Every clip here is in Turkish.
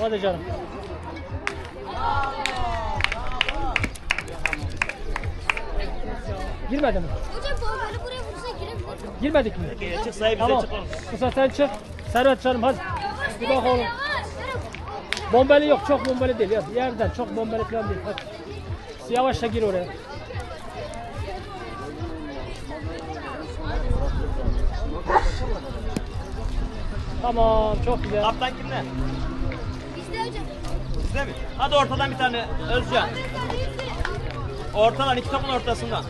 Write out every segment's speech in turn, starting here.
Hadi canım. Girmedi mi? Hocam bu böyle buraya vursa girebilir. Girmedik mi? Çık sayı bize Tamam. çık oğlum. Kısa sen çık. Servet canım hadi. Bir bak oğlum. Bombeli yok. Çok bombeli değil. Ya. Yerden çok bombeli falan değil. Hadi. Yavaşça gir oraya. Tamam çok güzel. Kaptan kimde? Sizde mi? Hadi ortadan bir tane Özcan. Ortadan iki topun ortasından.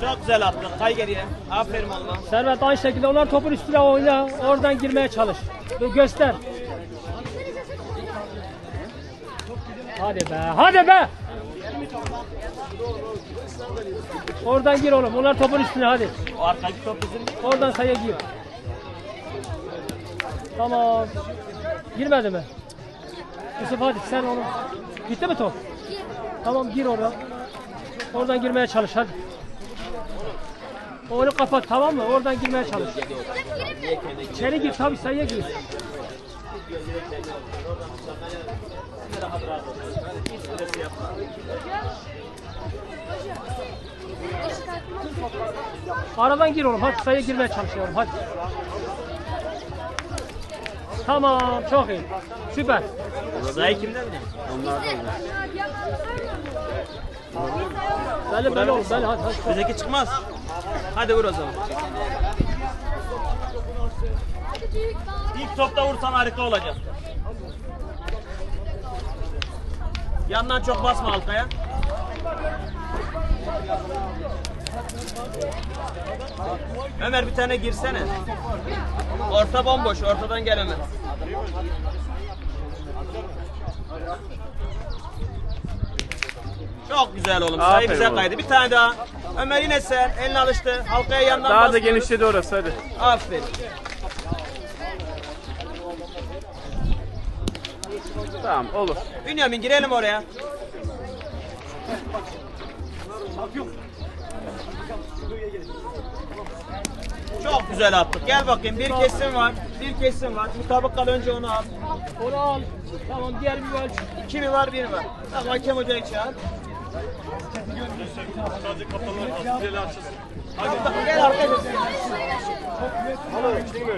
Çok güzel attın. Kay geriye. Aferin oğlum. Servet aynı şekilde onlar topun üstüne oyna. Oradan girmeye çalış. Dur göster. Hadi be. Hadi be. Oradan gir oğlum. Onlar topun üstüne hadi. O arkadaki top bizim. Oradan sayı gir. Tamam. Girmedi mi? Yusuf hadi sen onu. Gitti mi top? Tamam gir oradan. Oradan girmeye çalış hadi. Onu kapat tamam mı? Oradan girmeye çalış. İçeri gir tabii sayıya gir. Aradan gir oğlum. Hadi sayıya girmeye çalışıyorum. Hadi. Tamam çok iyi. Süper. Sayı kimde mi? Böyle böyle oğlum. Böyle hadi. hadi. Bizdeki çıkmaz. Hadi vur o zaman. İlk topta vursan harika olacak. Yandan çok basma halkaya. Ömer bir tane girsene. Orta bomboş, ortadan gelemez. Çok güzel oğlum. Sayı Aferin bize oğlum. kaydı. Bir tane daha. Ömer yine sen. Elini alıştı. Halkaya yandan Daha da bastırıyoruz. genişledi orası hadi. Aferin. Tamam olur. Bünyamin girelim oraya. Çok güzel attık. Gel bakayım. Bir kesim var. Bir kesim var. Mutabık kal önce onu al. Onu al. Tamam diğer bir ölç. İki mi var, bir var? Tamam hakem hocayı çağır. Kaptan, Gel arkadaşlar. Tamam, yakın.